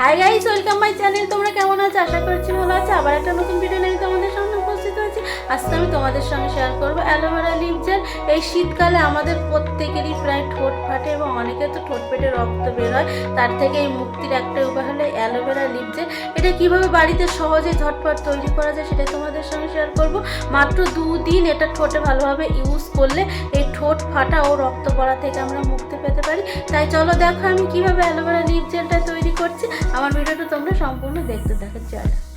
Hi guys welcome my channel তোমরা কেমন আছো? আশা করছি ভালো আছো। আবার একটা নতুন ভিডিও নিয়ে তোমাদের আজকে আমি তোমাদের সঙ্গে শেয়ার করব অ্যালোভেরা লিপ জেল এই শীতকালে আমাদের প্রত্যেকেরই প্রায় ঠোঁট ফাটে এবং অনেকে তো ঠোঁট পেটে রক্ত বের হয়। তার থেকে এই মুক্তির একটা উপায় হলো অ্যালোভেরা লিপ জেল এটা কীভাবে বাড়িতে সহজে ঝটপট তৈরি করা যায় সেটা তোমাদের সঙ্গে শেয়ার করব। মাত্র দুদিন এটা ঠোঁটে ভালোভাবে ইউজ করলে এই ঠোঁট ফাটা ও রক্ত পড়া থেকে আমরা মুক্তি পেতে পারি। তাই চলো দেখো আমি কীভাবে অ্যালোভেরা লিপ জেলটা তৈরি করছি। আমার ভিডিওটা তোমরা সম্পূর্ণ দেখতে দেখো চলো।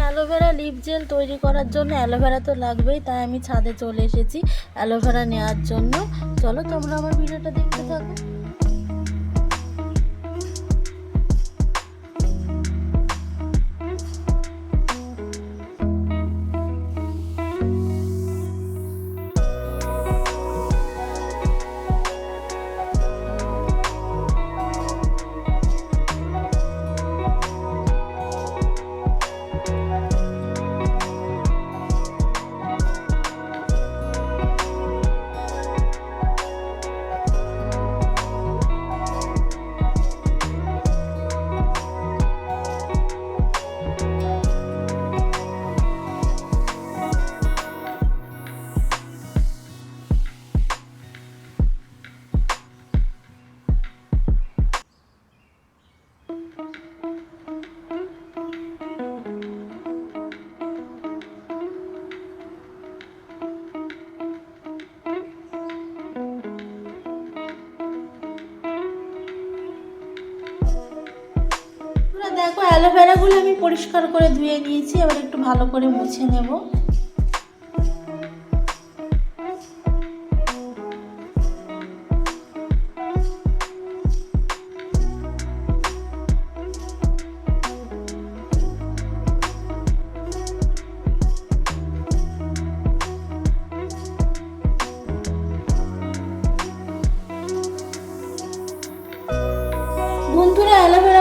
অ্যালোভেরা লিপ জেল তৈরি করার জন্য, অ্যালোভেরা তো লাগবেই, তাই আমি ছাদে চলে এসেছি অ্যালোভেরা নেওয়ার জন্য। চলো তোমরা আমার ভিডিওটা দেখতে থাকো। আমি পরিষ্কার করে ধুয়ে নিয়েছি এবার একটু ভালো করে মুছে নেব।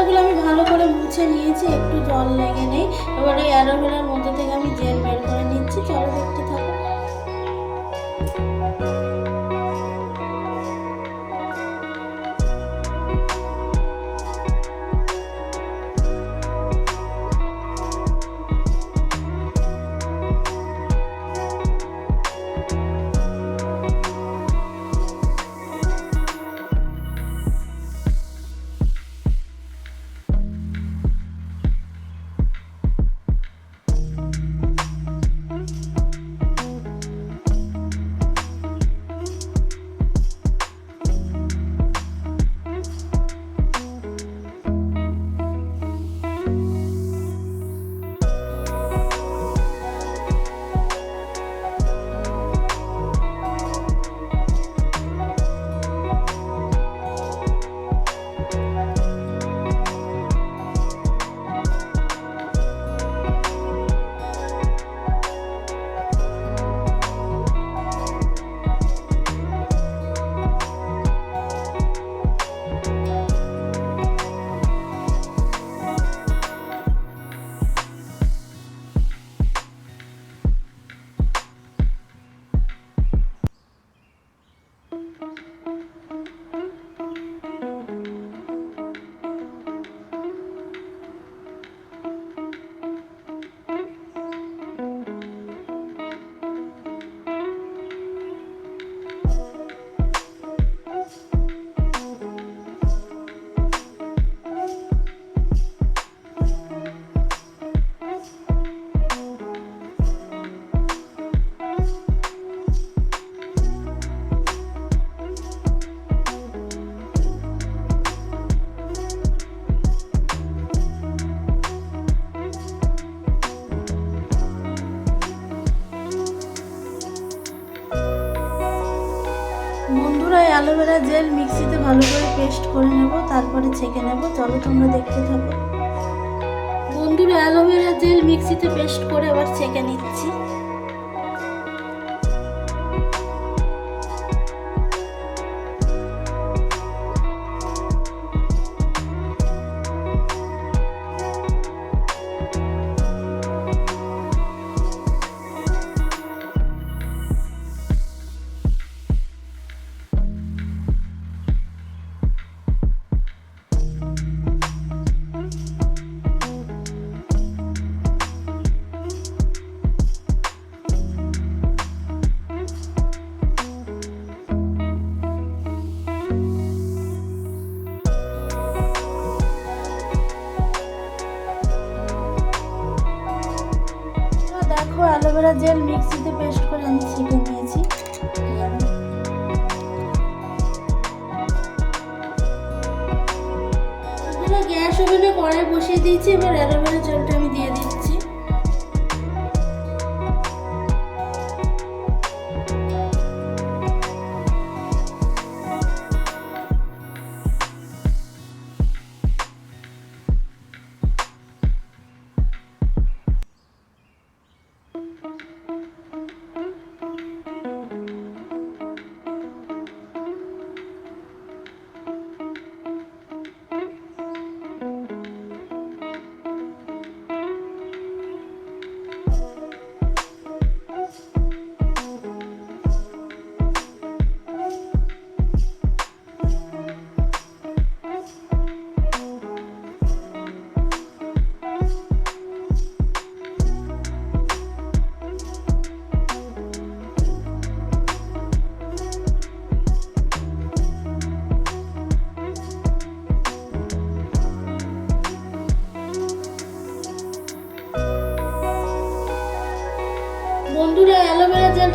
অ্যালোভেরাগুলো আমি ভালো করে মুছে নিয়েছি, একটু জল লেগে নেই। এবার অ্যালোভেরার মধ্যে থেকে আমি জেল অ্যালোভেরা জেল মিক্সিতে ভালো করে পেস্ট করে নেব, তারপরে ছেঁকে নেব। চলো তোমরা দেখতে থাকো। বন্ধুরা, অ্যালোভেরা জেল মিক্সিতে পেস্ট করে আবার ছেঁকে নিচ্ছি। জেল মিক্সিতে পেস্ট করে আমি ছেঁকে নিয়েছি। গ্যাস ওভেনে কড়াই বসিয়ে দিয়েছি, এবার অ্যালোভেরা জলটা আমি দিয়ে দিচ্ছি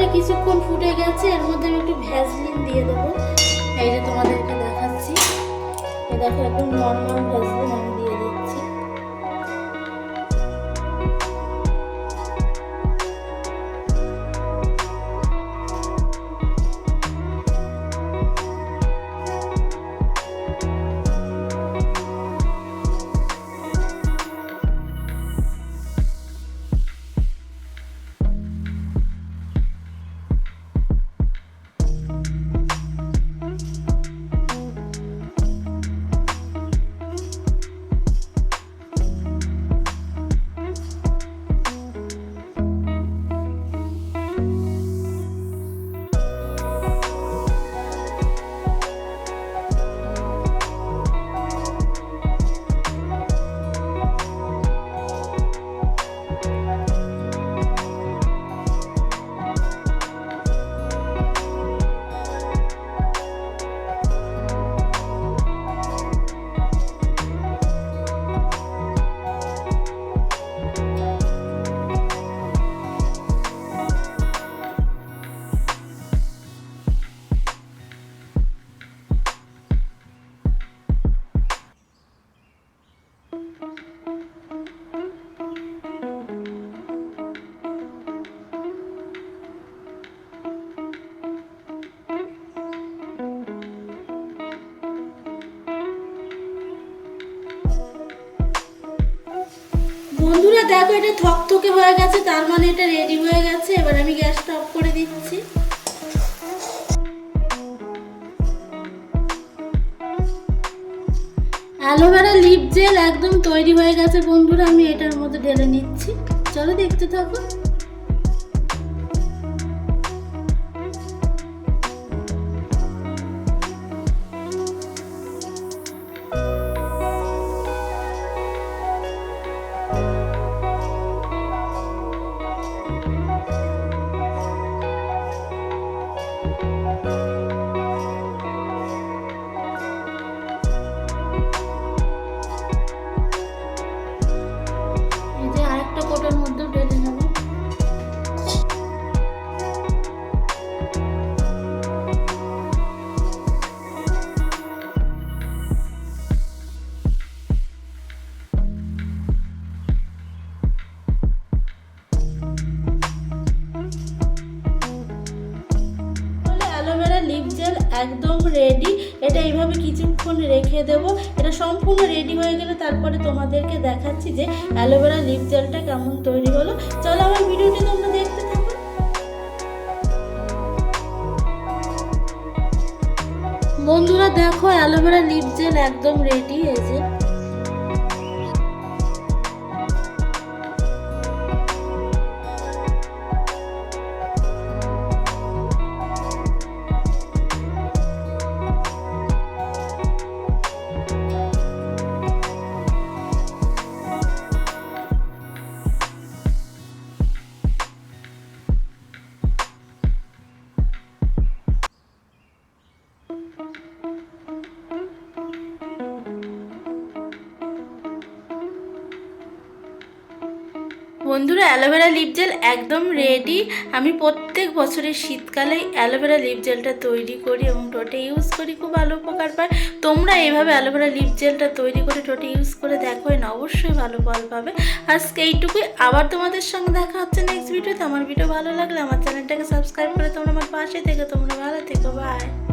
অ্যালোভেরা কিছুক্ষণ ফুটে গেছে, এর মধ্যে আমি একটু ভ্যাসলিন দিয়ে দেবো। এই যে তোমাদেরকে দেখাচ্ছি। এই দেখো, একদম নর্মাল ভ্যাসলিন আমি দেখো, এটা থকথকে হয়ে গেছে, তার মানে এটা রেডি হয়ে গেছে। এবার আমি গ্যাসটা অফ করে দিচ্ছি। অ্যালোভেরা লিপ জেল একদম তৈরি হয়ে গেছে, বন্ধুরা। আমি এটার মধ্যে ঢেলে নিচ্ছি। চলো দেখতে থাকো। রেডি এটা এইভাবে কিছুক্ষণ রেখে দেবো। এটা সম্পূর্ণ রেডি হয়ে গেলে তারপরে তোমাদেরকে দেখাচ্ছি যে অ্যালোভেরা লিপ জেলটা কেমন তৈরি হলো। চলো আমার ভিডিওটি তোমরা দেখতে থাকো। বন্ধুরা দেখো অ্যালোভেরা লিপ জেল একদম রেডি এই বন্ধুরা, অ্যালোভেরা লিপ জেল একদম রেডি আমি প্রত্যেক বছরের শীতকালে অ্যালোভেরা লিপ জেলটা তৈরি করি এবং ঠোঁটে ইউজ করি, খুব ভালো উপকার পায়। তোমরা এইভাবে অ্যালোভেরা লিপ জেলটা তৈরি করে ঠোঁটে ইউজ করে দেখো না অবশ্যই ভালো ফল পাবে। আজকে এইটুকুই, আবার তোমাদের সঙ্গে দেখা হচ্ছে নেক্সট ভিডিওতে আমার ভিডিও ভালো লাগলে আমার চ্যানেলটাকে সাবস্ক্রাইব করে তোমরা আমার পাশে থেকে, তোমরা ভালো থেকো বাই